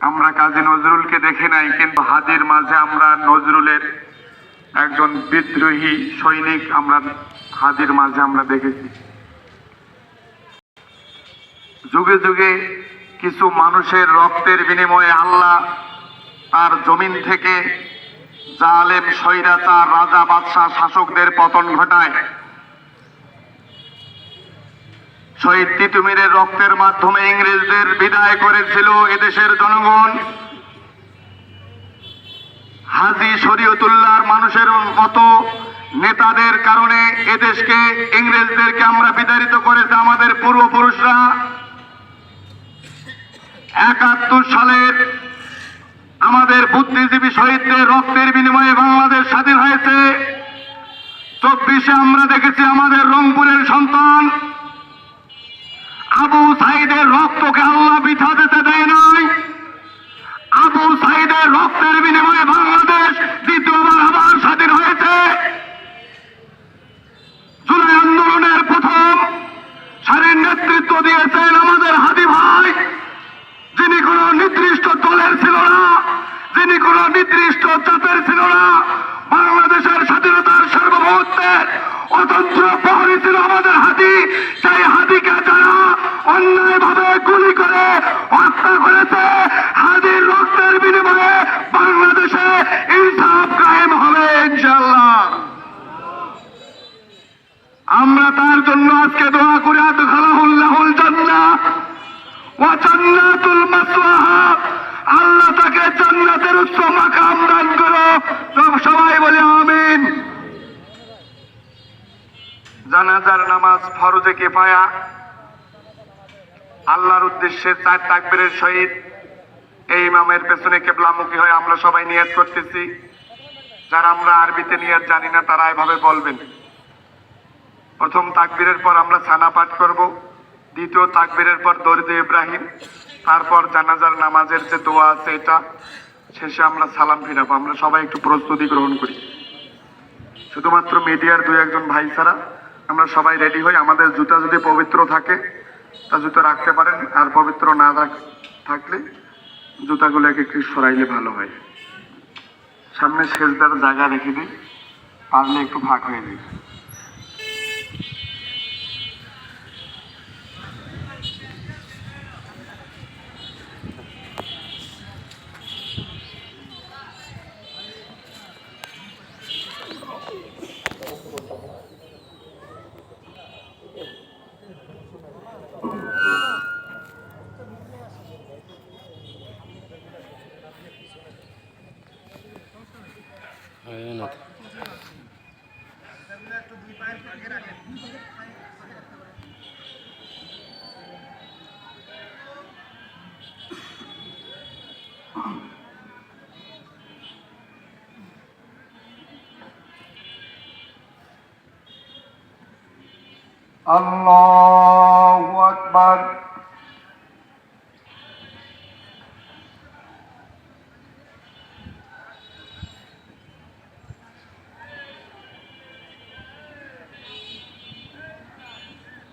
আমরা কাজী নজরুলকে দেখে নাই, কিন্তু হাজির মাঝে আমরা নজরুলের একজন বিদ্রোহী সৈনিক আমরা হাজির মাঝে আমরা দেখেছি। যুগে যুগে কিছু মানুষের রক্তের বিনিময়ে আল্লাহ তার জমিন থেকে জালেম, স্বৈরাচার, রাজা, বাদশাহ, শাসকদের পতন ঘটায়। শহীদ তিতুমিরের রক্তের মাধ্যমে ইংরেজদের বিদায় করেছিল এদেশের জনগণ। হাজি শরীয়তুল্লাহর মানুষের মতো নেতাদের কারণে এদেশকে ইংরেজদেরকে আমরা বিতাড়িত করেছে আমাদের পূর্বপুরুষরা। একাত্তর সালের আমাদের বুদ্ধিজীবী শহীদদের রক্তের বিনিময়ে বাংলাদেশ স্বাধীন হয়েছে। চব্বিশে আমরা দেখেছি আমাদের রংপুরের সন্তান ছিল না। বাংলাদেশের স্বাধীনতার সার্বভৌমত্বের অতন্ত্র প্রহরী ছিল আমাদের হাতি। সেই হাতিকে যারা অন্যায়ভাবে গুলি করে হত্যা করেছে হাদির রক্তের বিনিময়ে বাংলাদেশে ইনসাফ কায়েম হবে ইনশাল্লাহ আমরা তার জন্য আজকে দোয়া করে, আদখালাহুল্লাহুল জান্নাহ জানাজার নামাজ ফরজে কিফায়া। আল্লাহর উদ্দেশ্যে চার তাকবীরের সহিত এই ইমামের পেছনে কেবলামুখী হয়ে আমরা সবাই নিয়ত করতেছি। যারা আমরা আরবিতে নিয়ত জানি না, তারা এভাবে বলবেন। প্রথম তাকবীরের পর আমরা ছানা পাঠ করব। দ্বিতীয় তাকবীরের পর দরিদ ইব্রাহিম। তারপর জানাজার নামাজের যে দোয়া আছে এটা, শেষে আমরা সালাম ফিরাবো। আমরা সবাই একটু প্রস্তুতি গ্রহণ করি। শুধুমাত্র মিডিয়ার দুই একজন ভাই ছাড়া আমরা সবাই রেডি হই। আমাদের জুতা যদি পবিত্র থাকে, তা জুতো রাখতে পারেন। আর পবিত্র না থাক- থাকলে জুতাগুলোকে এক একটু সরাইলে ভালো হয়। সামনে শেষদার জায়গা রেখে দিই। পারলে একটু ভাগ হয়ে দিই হয় না الله أكبر